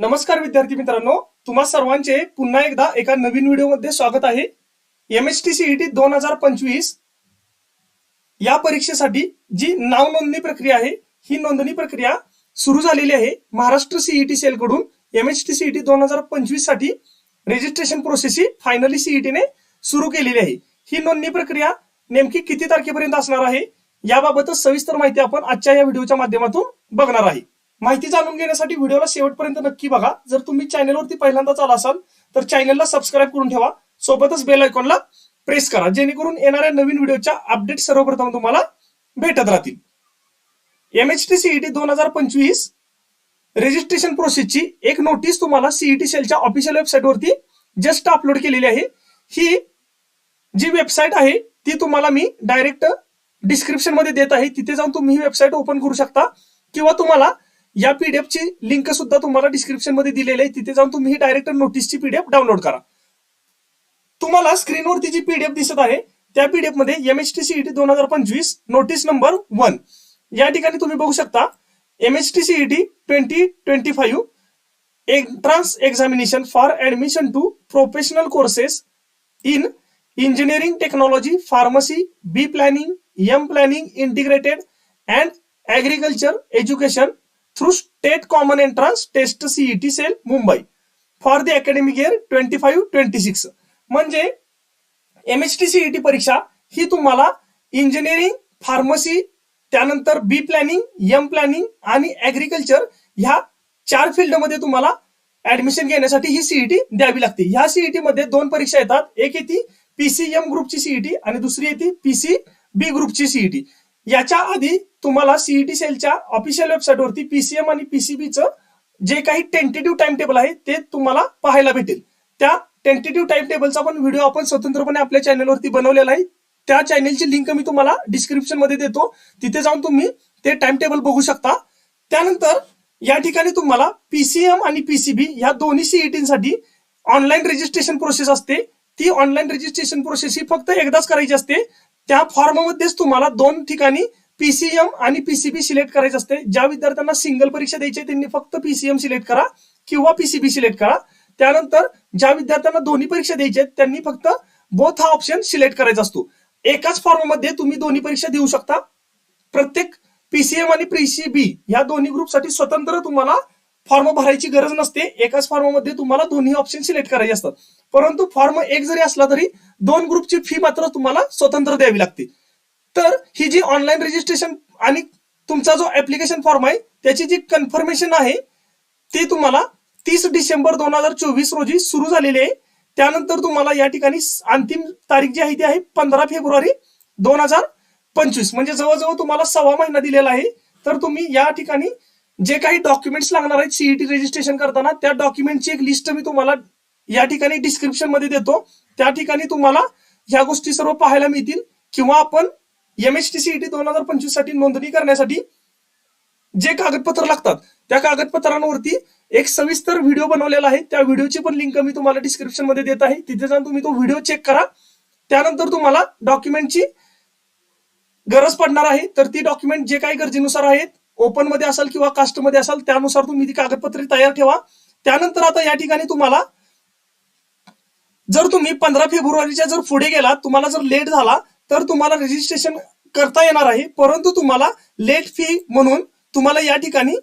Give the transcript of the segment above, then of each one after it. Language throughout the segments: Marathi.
नमस्कार विद्यार्थी मित्रांनो तुम्हा सर्वांचे पुन्हा एकदा एका नवीन व्हिडिओमध्ये स्वागत आहे. एम एच टी सीईटी दोन हजार पंचवीस या परीक्षेसाठी जी नाव नोंदणी प्रक्रिया आहे ही नोंदणी प्रक्रिया सुरू झालेली आहे महाराष्ट्र सीईटी सेल कडून एम एच टी सीईटी दोन हजार पंचवीससाठी रजिस्ट्रेशन प्रोसेस ही फायनली सीईटीने सुरू केलेली आहे. ही नोंदणी प्रक्रिया नेमकी किती तारखेपर्यंत असणार आहे याबाबतच सविस्तर माहिती आपण आजच्या या व्हिडिओच्या माध्यमातून बघणार आहे. माहिती जाणून घेण्यासाठी व्हिडिओला शेवटपर्यंत नक्की बघा. जर तुम्ही चॅनलवरती पहिल्यांदाच आला असाल तर चॅनलला सबस्क्राईब करून ठेवा. सोबतच बेल आयकॉनला प्रेस करा. जेणेकरून येणाऱ्या नवीन व्हिडिओच्या अपडेट सर्वप्रथम तुम्हाला भेटत राहतील. एम एच टी सीईटी दोन हजार पंचवीस रजिस्ट्रेशन प्रोसेसची एक नोटीस तुम्हाला सीईटी सेलच्या ऑफिशियल वेबसाईटवरती जस्ट अपलोड केलेली आहे. ही जी वेबसाईट आहे ती तुम्हाला मी डायरेक्ट डिस्क्रिप्शनमध्ये देत आहे. तिथे जाऊन तुम्ही ही वेबसाईट ओपन करू शकता. किंवा तुम्हाला या पीडीएफ ची लिंक सुद्धा तुम्हाला डिस्क्रिप्शनमध्ये दिलेली आहे. तिथे जाऊन तुम्ही ही डायरेक्ट नोटीसची पीडीएफ डाउनलोड करा. तुम्हाला स्क्रीनवरती जी पीडीएफ दिसत आहे त्या पीडीएफमध्ये एम टी सीईटी दोन हजार पंचवीस नोटीस नंबर वन या ठिकाणी तुम्ही बघू शकता M T CET twenty twenty five entrance examination for admission to professional courses in engineering technology pharmacy B planning M planning integrated and agriculture education through state common entrance test CET cell Mumbai for the academic year twenty five twenty six म्हणजे एम एच टी सीईटी परीक्षा ही तुम्हाला इंजिनिअरिंग फार्मसी त्यानंतर बी प्लॅनिंग एम प्लॅनिंग आणि ऍग्रिकल्चर ह्या चार फील्डमध्ये तुम्हाला ऍडमिशन घेण्यासाठी ही सीईटी द्यावी लागते. ह्या सीईटी मध्ये दोन परीक्षा येतात. एक येते पीसीएम ग्रुपची सीईटी आणि दुसरी येते पीसी बी ग्रुपची सीईटी याच्या आधी तुम्हाला सीईटी सेलच्या ऑफिशियल वेबसाईटवरती पीसीएम आणि पीसीबीचं जे काही टेंटेटिव्ह टाइम टेबल आहे ते तुम्हाला पाहायला भेटेल. त्या टेंटेटिव्ह टाइम टेबलचा पण व्हिडिओ आपण स्वतंत्रपणे आपल्या चॅनलवरती बनवलेला आहे. त्या चॅनेलची लिंक मी तुम्हाला डिस्क्रिप्शनमध्ये देतो. तिथे जाऊन तुम्ही ते टाइम टेबल बघू शकता. त्यानंतर या ठिकाणी तुम्हाला पीसीएम आणि पीसीबी या दोन्ही सीईटीसाठी ऑनलाईन रजिस्ट्रेशन प्रोसेस असते. ती ऑनलाईन रजिस्ट्रेशन प्रोसेस ही फक्त एकदाच करायची असते. त्या फॉर्ममध्येच तुम्हाला दोन ठिकाणी पीसीएम आणि पीसीबी सिलेक्ट करायचं असते. ज्या विद्यार्थ्यांना सिंगल परीक्षा द्यायची आहे त्यांनी फक्त पीसीएम सिलेक्ट करा किंवा पीसीबी सिलेक्ट करा. त्यानंतर ज्या विद्यार्थ्यांना दोन्ही परीक्षा द्यायच्या आहेत त्यांनी फक्त बोथ हा ऑप्शन सिलेक्ट करायचा असतो. एकाच फॉर्ममध्ये तुम्ही दोन्ही परीक्षा देऊ शकता. प्रत्येक पीसीएम आणि पीसीबी या दोन्ही ग्रुपसाठी स्वतंत्र तुम्हाला फॉर्म भरायची गरज नसते. एकाच फॉर्ममध्ये तुम्हाला दोन्ही ऑप्शन सिलेक्ट करायचे असतात. परंतु फॉर्म एक जरी असला तरी दोन ग्रुपची फी मात्र तुम्हाला स्वतंत्र द्यावी लागते. तर ही जी ऑनलाईन रजिस्ट्रेशन आणि तुमचा जो ऍप्लिकेशन फॉर्म आहे त्याची जी कन्फर्मेशन आहे ती तुम्हाला तीस डिसेंबर दोन हजार चोवीस रोजी सुरू झालेली आहे. त्यानंतर तुम्हाला या ठिकाणी अंतिम तारीख जी आहे ती आहे पंधरा फेब्रुवारी दोन हजार पंचवीस. म्हणजे जवळजवळ तुम्हाला सव्वा महिना दिलेला आहे. तर तुम्ही या ठिकाणी जे काही डॉक्युमेंट्स लागणार आहेत सीईटी रजिस्ट्रेशन करताना त्या डॉक्युमेंटची एक लिस्ट मी तुम्हाला या ठिकाणी डिस्क्रिप्शनमध्ये देतो. त्या ठिकाणी तुम्हाला ह्या गोष्टी सर्व पाहायला मिळतील. किंवा आपण एम टी सीईटी दोन हजार पंचवीससाठी नोंदणी करण्यासाठी जे कागदपत्र लागतात त्या कागदपत्रांवरती एक सविस्तर व्हिडिओ बनवलेला आहे. त्या व्हिडिओची पण लिंक मी तुम्हाला डिस्क्रिप्शनमध्ये देत आहे. तिथे जाऊन तुम्ही तो व्हिडिओ चेक करा. त्यानंतर तुम्हाला डॉक्युमेंटची गरज पडणार आहे. तर ती डॉक्युमेंट जे काही गरजेनुसार आहेत ओपनमध्ये असाल किंवा कास्टमध्ये असाल त्यानुसार तुम्ही ती कागदपत्रे तयार ठेवा. त्यानंतर आता या ठिकाणी तुम्हाला जर तुम्ही पंधरा फेब्रुवारीच्या जर पुढे गेला तुम्हाला जर लेट झाला तर तुम्हाला रजिस्ट्रेशन करता येणार आहे. परंतु तुम्हाला लेट फी म्हणून तुम्हाला या ठिकाणी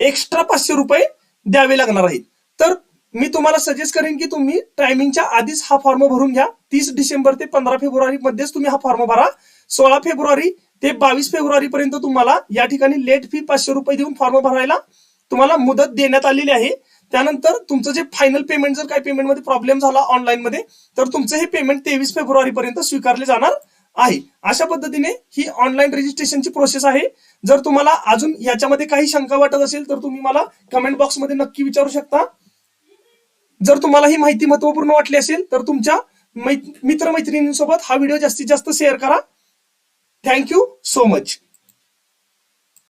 एक्स्ट्रा पाचशे रुपये द्यावे लागणार आहेत. तर मी तुम्हाला सजेस्ट करेन की तुम्ही टायमिंगच्या आधीच हा फॉर्म भरून घ्या. तीस डिसेंबर ते पंधरा फेब्रुवारी मध्येच तुम्ही हा फॉर्म भरा. सोळा फेब्रुवारी ते बावीस फेब्रुवारी पर्यंत तुम्हाला या ठिकाणी लेट फी पाचशे रुपये देऊन फॉर्म भरायला तुम्हाला मुदत देण्यात आलेली आहे. त्यानंतर तुमचं जे फायनल पेमेंट जर काही पेमेंटमध्ये प्रॉब्लेम झाला ऑनलाईनमध्ये तर तुमचं हे पेमेंट तेवीस फेब्रुवारी पर्यंत स्वीकारले जाणार आहे. अशा पद्धतीने ही ऑनलाईन रजिस्ट्रेशनची प्रोसेस आहे. जर तुम्हाला अजून याच्यामध्ये काही शंका वाटत असेल तर तुम्ही मला कमेंट बॉक्समध्ये नक्की विचारू शकता. जर तुम्हाला ही माहिती महत्त्वपूर्ण वाटली असेल तर तुमच्या मित्र मैत्रिणींसोबत हा व्हिडिओ जास्तीत जास्त शेअर करा. Thank you so much.